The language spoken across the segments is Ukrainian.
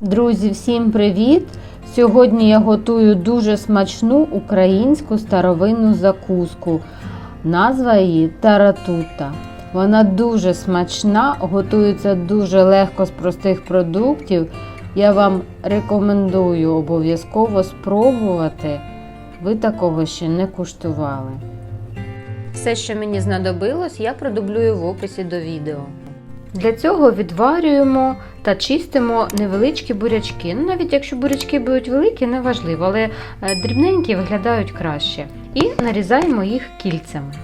Друзі, всім привіт! Сьогодні я готую дуже смачну українську старовинну закуску. Назва її таратута. Вона дуже смачна, готується дуже легко з простих продуктів. Я вам рекомендую обов'язково спробувати. Ви такого ще не куштували. Все, що мені знадобилось, я продублюю в описі до відео. Для цього відварюємо та чистимо невеличкі бурячки. Ну, навіть якщо бурячки будуть великі, не важливо, але е, дрібненькі виглядають краще. І нарізаємо їх кільцями.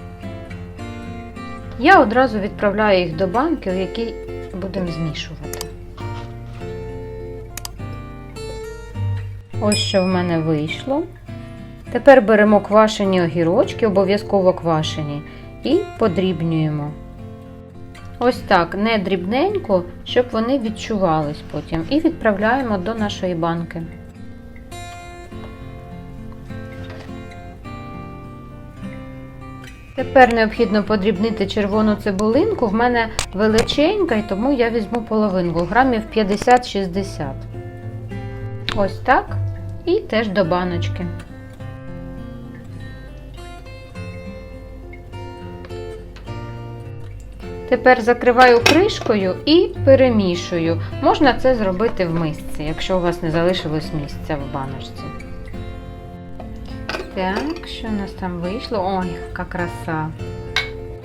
Я одразу відправляю їх до банки, в якій будемо змішувати. Ось що в мене вийшло. Тепер беремо квашені огірочки, обов'язково квашені, і подрібнюємо. Ось так, не дрібненько, щоб вони відчувались потім. І відправляємо до нашої банки. Тепер необхідно подрібнити червону цибулинку. В мене величенька, і тому я візьму половинку, грамів 50-60. Ось так. І теж до баночки. Тепер закриваю кришкою і перемішую. Можна це зробити в мисці, якщо у вас не залишилось місця в баночці. Так, що у нас там вийшло? Ой, яка краса.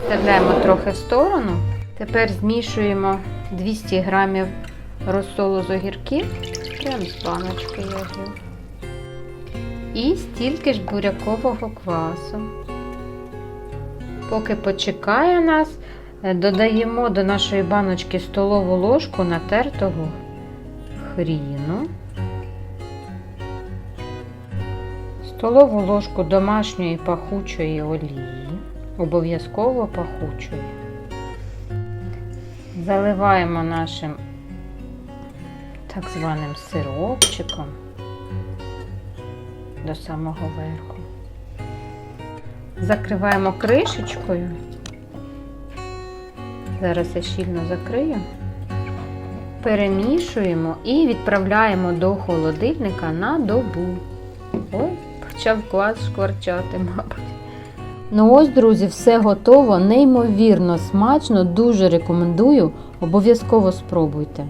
Вставляємо трохи в сторону. Тепер змішуємо 200 грамів розсолу з огірків. Прямо з баночки в'ю. І стільки ж бурякового квасу. Поки почекає нас, додаємо до нашої баночки столову ложку натертого хріну, столову ложку домашньої пахучої олії, обов'язково пахучої. Заливаємо нашим так званим сиропчиком до самого верху. Закриваємо кришечкою. Зараз я щільно закрию. Перемішуємо і відправляємо до холодильника на добу. Ой, почав клас шкварчати, мабуть. Ну ось, друзі, все готово, неймовірно смачно, дуже рекомендую. Обов'язково спробуйте.